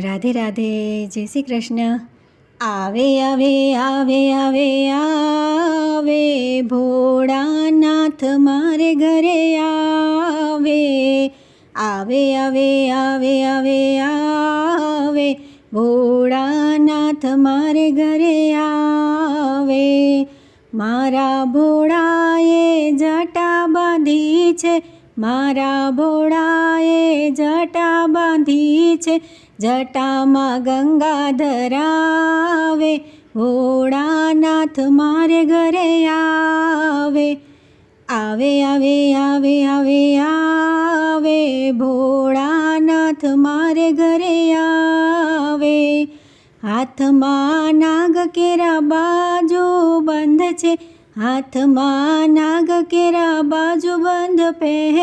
રાધે રાધે, જય શ્રી કૃષ્ણ. આવે આવે આવે આવે આવે, ભોળાનાથ મારે ઘરે આવે. આવે આવે આવે આવે આવે, ભોળાનાથ મારે ઘરે આવે. મારા ભોળાએ જટા બાંધી છે મારા ભોળાએ જટા બાંધી છે, જટામાં ગંગા ધરાવે. ભોળાનાથ મારે ઘરે આવે. આવે આવે આવે આવે આવે. ભોળાનાથ મારે ઘરે આવે. હાથમાં નાગ કેરા બાજુ બંધ છે, હાથમાં નાગ કેરા બાજુ બંધ પહેરે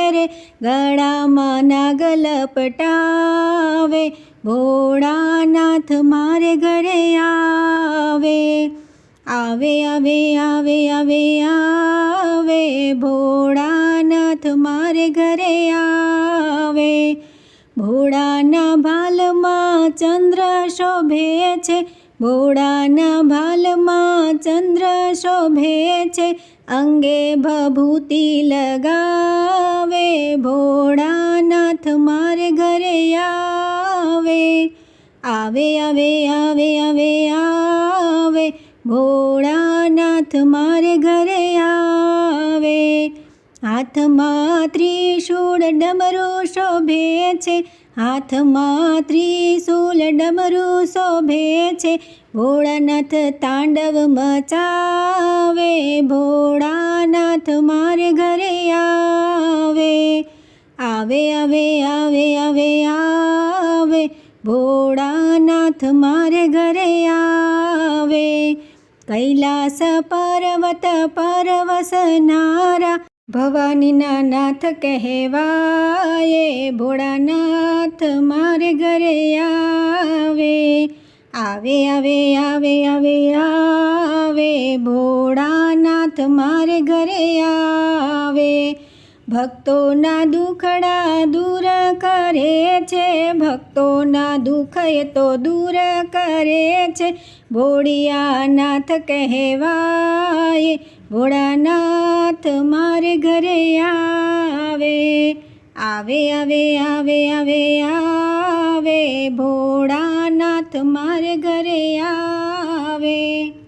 ગળામાં નાગલ પટાવે, ભોળાનાથ મારે ઘરે આવે. આવે આવે આવે આવે આવે, ભોળાનાથ મારે ઘરે આવે. ભોળાના ભાલમાં ચંદ્ર શોભે છે, ભોળાના ભાલમાં ચંદ્ર શોભે છે, અંગે ભભૂતિ લગાવે ભોળાનાથ મારે ઘરે આવે. આવે આવે આવે આવે આવે, ભોળાનાથ મારે ઘરે આવે. હાથમાં ત્રિશૂળ ડમરું શોભે છે, હાથમાં ત્રિશૂલ ડમરું શોભે છે. ભોળાનાથ તાંડવ મચાવે, ભોળાનાથ આવે આવે આવે આવે આવે. ભોળાનાથ મારે ઘરે આવે. કૈલાસ પર્વત પરવસનારા ભવાનીના નાથ કહેવાય, ભોળાનાથ મારે ઘરે આવે. આવે આવે આવે આવે આવે. ભોળાનાથ મારે ઘરે આવે. ભક્તોના દુખડા દૂર કરે છે. ભક્તોના દુઃખ એ તો દૂર કરે છે. ભોળિયાનાથ કહેવાય, ભોળાનાથ મારે ઘરે આવે. આવે આવે આવે આવે આવે, ભોળાનાથ મારે ઘરે આવે.